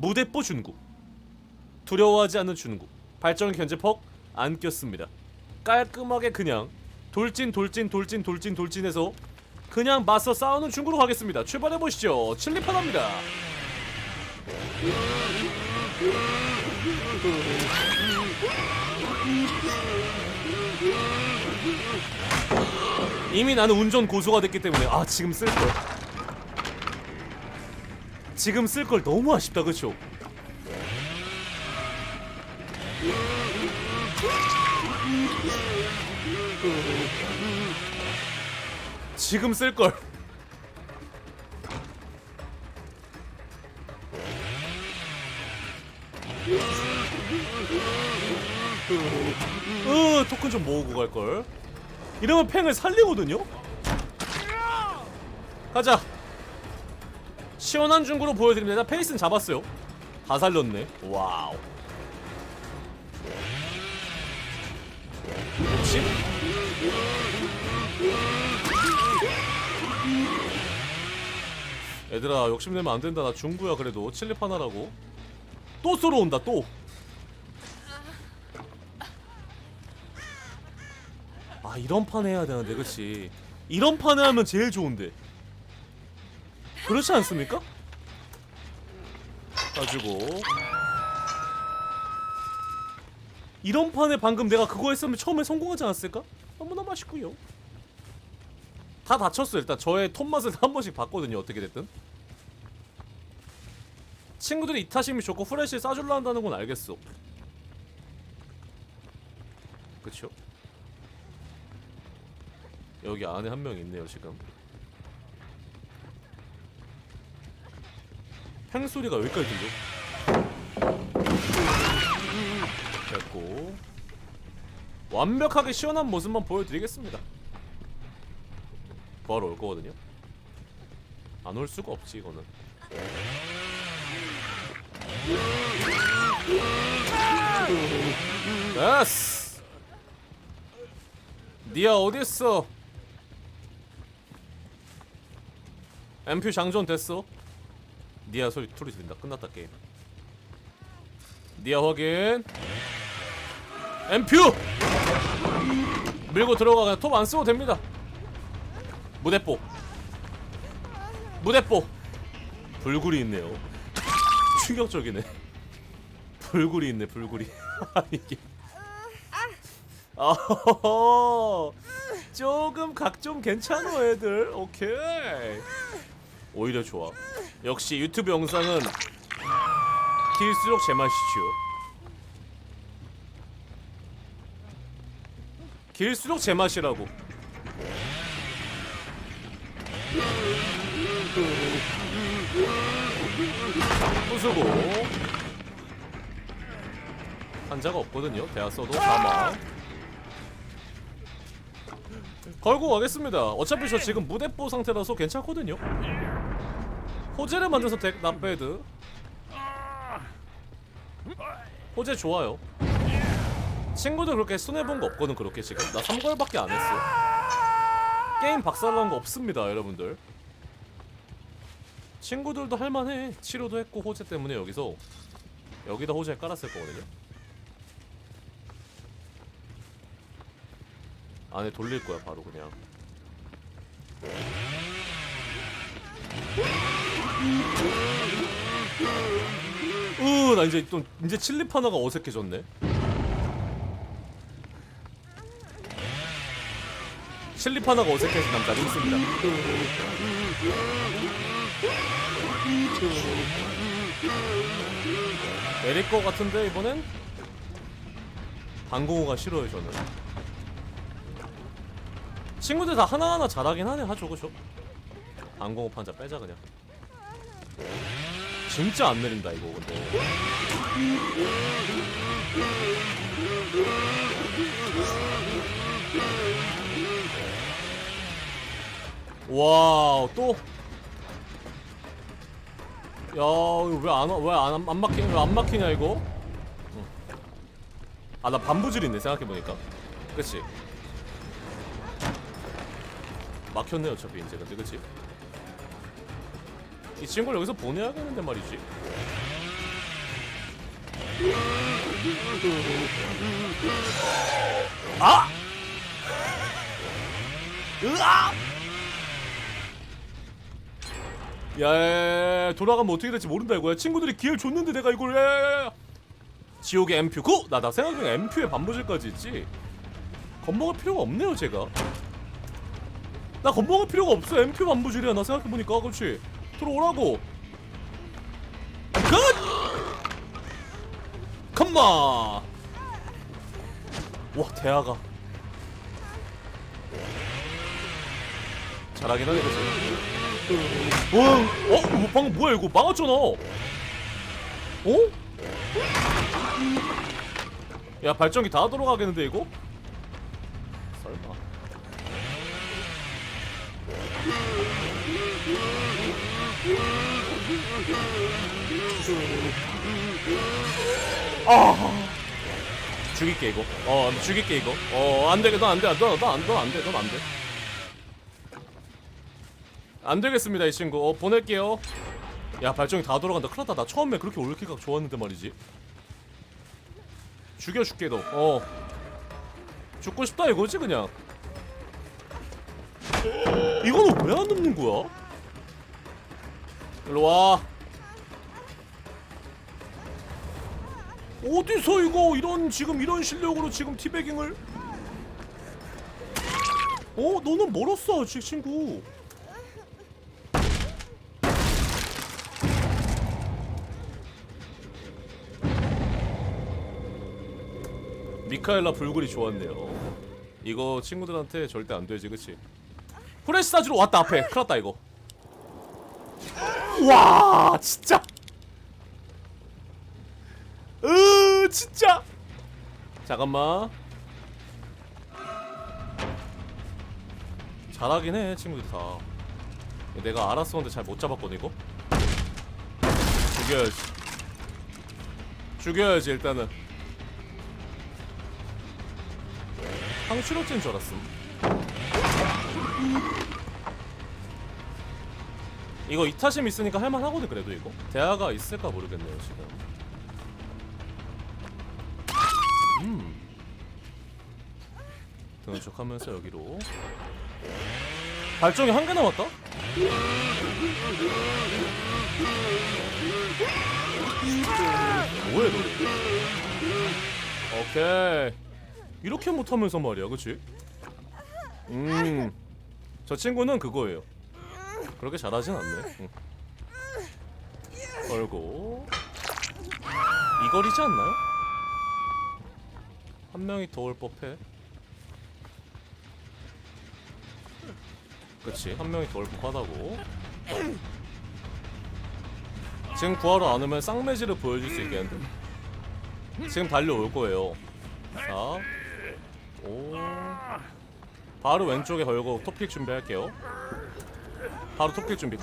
무대뽀 준구. 두려워하지 않는 준구. 발전 견제퍽 안 꼈습니다. 깔끔하게 그냥 돌진 돌진 돌진 돌진 돌진해서 그냥 맞서 싸우는 중구로 가겠습니다. 출발해보시죠. 칠리파 갑니다. 이미 나는 운전 고수가 됐기 때문에 아 지금 쓸걸 지금 쓸 걸 너무 아쉽다 그쵸? 지금 쓸 걸. 으 토큰 좀 모으고 갈 걸. 이러면 팽을 살리거든요. 가자. 시원한 중구로 보여드립니다. 페이스는 잡았어요. 다 살렸네. 와우. 60? 얘들아 욕심내면 안 된다. 나 중구야 그래도 칠립 하나라고. 또 쏘러 온다 또. 아 이런 판 해야 되는데 그치? 이런 판을 하면 제일 좋은데. 그렇지 않습니까? 가지고 이런 판에 방금 내가 그거 했으면 처음에 성공하지 않았을까? 너무나 맛있고요. 다 다쳤어 일단 저의 톤맛을 한 번씩 봤거든요 어떻게 됐든. 친구들이 이타심이 좋고 후레쉬 쏴줄라 한다는 건 알겠어. 그쵸? 여기 안에 한 명 있네요 지금. 팽 소리가 여기까지 들려. 됐고 완벽하게 시원한 모습만 보여드리겠습니다. 부하러 올 거거든요. 안 올 수가 없지 이거는. 됐어. 니아 어디 있어? 엠퓨 장전 됐어. 니아 소리 소리 들린다. 끝났다 게임. 니아 확인. 엠퓨 밀고 들어가 그냥 톱 안 쓰고 됩니다. 무대뽀 무대뽀 불굴이 있네요. 충격적이네. 불굴이 있네 불굴이. 이게. 아 조금 각 좀 괜찮아 애들. 오케이. 오히려 좋아. 역시 유튜브 영상은 길수록 제맛이죠. 길수록 제맛이라고. 부수고 환자가 없거든요. 대하 써도 가마. 걸고 가겠습니다. 어차피 저 지금 무대뽀 상태라서 괜찮거든요. 호재를 만든 선택 나배드. 호재 좋아요. 친구들 그렇게 손해본 거 없거든 그렇게 지금. 나 3걸밖에 안 했어. 게임 박살난 거 없습니다 여러분들. 친구들도 할만해. 치료도 했고 호재 때문에 여기서. 여기다 호재 깔았을 거거든요. 안에 돌릴 거야 바로 그냥 으나 이제 또 이제 칠립 하나가 어색해졌네 칠립 하나가 어색해진 남자도 있습니다. 내릴 것 같은데 이번엔 방공호가 싫어요 저는. 친구들 다 하나하나 잘하긴 하네 하죠 그죠? 방공호 판자 빼자 그냥. 진짜 안 내린다 이거 근데. 와, 또. 야, 이거 왜안 왜안 안 막히냐? 왜안 막히냐 이거? 응. 아, 나 반부질인데 생각해 보니까. 그렇지. 막혔네 어차피 이제 근데 그치? 이 친구를 여기서 보내야겠는데 말이지. 아! 으아! 야, 돌아가면 어떻게 될지 모른다 이거야. 친구들이 기회를 줬는데 내가 이걸 야. 지옥의 엠퓨 구! 나, 나 생각 중에 엠퓨에 반부질까지 있지. 겁먹을 필요가 없네요, 제가. 나 겁먹을 필요가 없어. 엠퓨 반부질이야. 나 생각해보니까. 그렇지. 들어오라고. 굿! 컴마! 와, 대하가. 잘하긴 하네, 그치? 와, 어? 뭐, 방금 뭐야, 이거? 막았잖아. 어? 야, 발전기 다 돌아가겠는데, 이거? 아. 죽일게 이거. 어, 죽일게 이거. 어, 안 돼. 넌안 돼. 너, 너, 안, 넌안 돼. 넌안 돼. 안 되겠습니다, 이 친구. 어, 보낼게요. 야, 발정이 다 돌아간다. 큰일 났다. 나 처음에 그렇게 올킬각 좋았는데 말이지. 죽여줄게, 너. 어. 죽고 싶다 이거지, 그냥. 이거는 왜안 넘는 거야? 일로 와. 어디서 이거 이런 지금 이런 실력으로 지금 티베깅을? 어? 너는 멀었어 지 친구. 미카엘라 불굴이 좋았네요. 이거 친구들한테 절대 안 되지 그치? 프레시 사주로 왔다 앞에. 큰일났다 이거. 와 진짜 으 진짜. 잠깐만. 잘하긴 해 친구들 다. 내가 알았었는데 잘 못 잡았거든 이거. 죽여야지. 죽여야지 일단은. 황실어째인 줄 알았음. 이거 이타심 있으니까 할만하거든 그래도 이거. 대화가 있을까 모르겠네요 지금 등을 척하면서 여기로 발정이 한 개 남았다? 뭐해 너 오케이 이렇게 못하면서 말이야 그치? 음저 친구는 그거예요 그렇게 잘하진 않네 응. 걸고 이거리지 않나요? 한 명이 더 올 법해. 그치, 한 명이 법하다고. 지금 구하러 안 오면 쌍매지를 보여줄 수 있겠는데. 지금 달려올 거예요. 자, 오. 바로 왼쪽에 걸고 토픽 준비할게요. 바로 토픽 준비 고.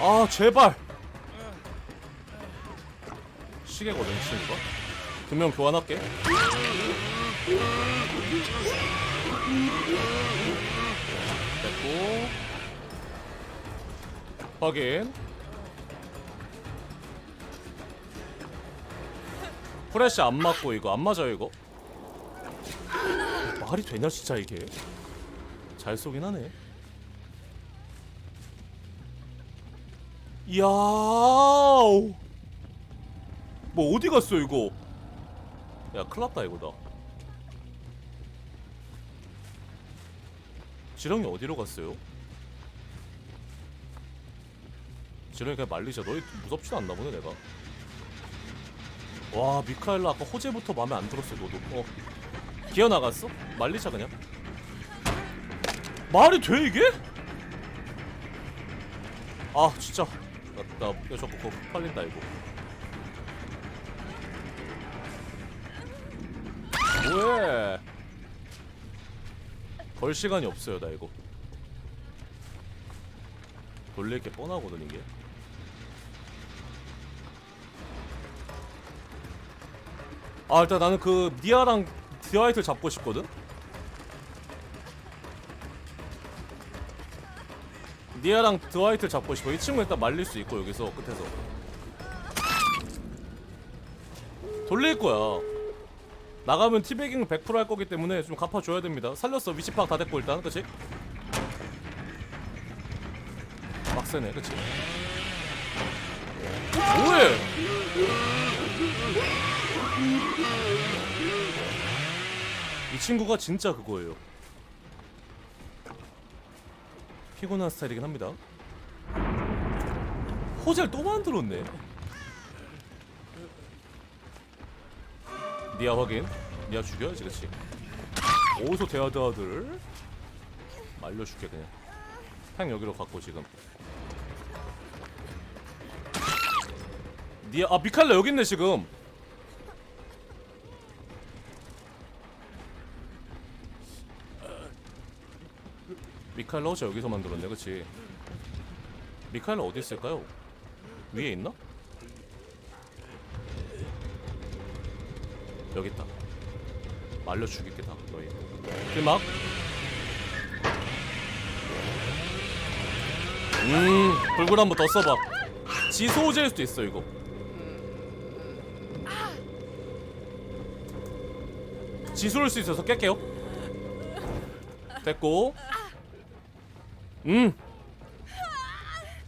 아 제발 시계거든 친구가. 두명 교환할게. 됐고. 확인. 프레쉬 안 맞고 이거 안 맞아요 이거? 말이 되냐 진짜 이게? 잘 쏘긴 하네. 이야. 뭐 어디 갔어 이거? 야 큰일났다 이거 다. 지렁이 어디로 갔어요? 지렁이 그냥 말리자. 너희 무섭지도 않나 보네 내가. 와 미카엘라 아까 호재부터 마음에 안 들었어 너도. 어. 기어 나갔어? 말리자 그냥. 말이 돼 이게? 아 진짜. 나, 나 이거 자꾸 그거 팔린다 이거 뭐해? 걸 시간이 없어요 나 이거. 돌릴 게 뻔하거든 이게. 아 일단 나는 그 니아랑 디아이트를 잡고 싶거든? 니아랑 드와이트 잡고 싶어. 이 친구 일단 말릴 수 있고 여기서 끝에서. 돌릴 거야 나가면 티베깅 100%할 거기 때문에 좀 갚아줘야 됩니다. 살렸어. 위치 파악 다 됐고 일단. 그치? 빡세네. 그치? 뭐해? 이 친구가 진짜 그거예요. 피곤한 스타일이긴 합니다. 호젤 또 만들었네 니아 확인. 니아 죽여야지 그치. 어디서 대하드아들. 말려줄게 그냥. 팽 여기로 갖고 지금. 니아 아 미칼라 여기 있네 지금. 미카엘라 어제 여기서 만들었네 그치? 미카엘라 어디 있을까요? 위에 있나? 여기 있다. 말려 죽일게 다 너희. 길막? 음 불굴 한번 더 써봐. 지소제일 수도 있어 이거. 지소일 수 있어서 깰게요. 됐고. 음.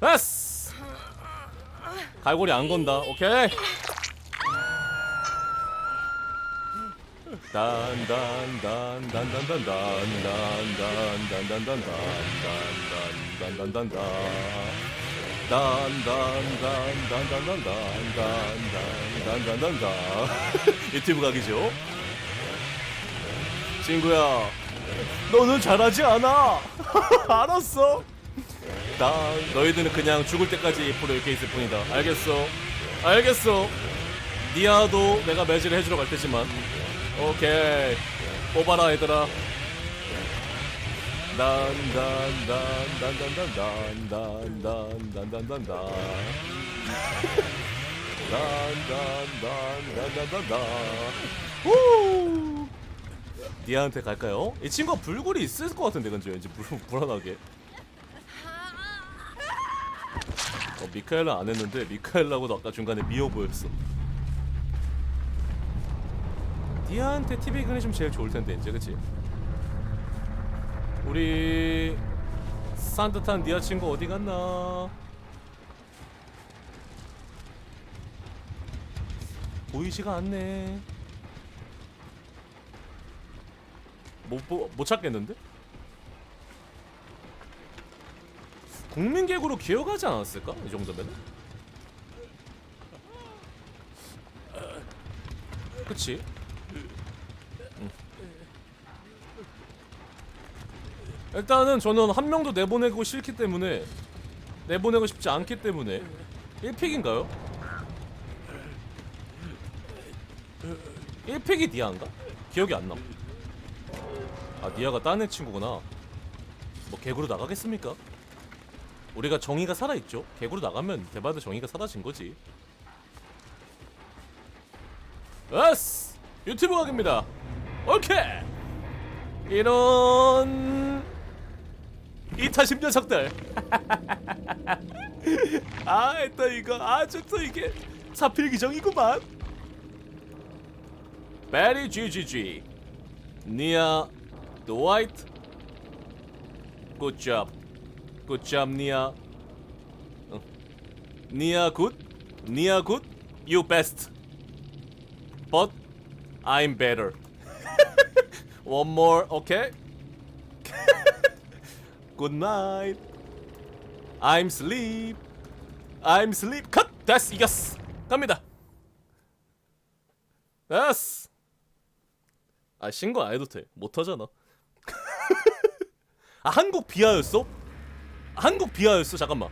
됐어. 갈고리 안 건다. 오케이 유튜브 각이죠? 친구야 너는 잘하지 않아. 알았어. 나 너희들은 그냥 죽을 때까지 이렇게 있을 뿐이다. 알겠어. 알겠어. 니아도 내가 매질을 해주러 갈 테지만 오케이 뽑아라 얘들아 어, 보였어 니아한테 TV 좀 제일 좋을 텐데 이제 그치? 우리 산뜻한 니아 친구 어디 갔나? 보이지가 않네. 못, 보- 못 찾겠는데? 국민객으로 기억하지 않았을까? 이 정도면은? 그치? 일단은 저는 한 명도 내보내고 싫기 때문에 내보내고 싶지 않기 때문에 1픽인가요? 1픽이 니아인가? 기억이 안 나. 아 니아가 딴 애 친구구나. 뭐 개구로 나가겠습니까? 우리가 정의가 살아있죠. 개구로 나가면 대바드 정의가 사라진 거지. 에스 유튜브 각입니다. 오케이. 이런 이타심 녀석들. 아, 했다 이거 아주 또 이게 사필기정이구만. 베리 GGG 니아 job Good job 니아 어. 니아 good 니아 good You best I'm better One more okay Good night. I'm sleep I'm sleep 컷 됐어. 이겼어. 갑니다. 됐어. 아 신고 안 해도 돼. 못 하잖아. 아 한국 비하였어? 한국 비하였어? 잠깐만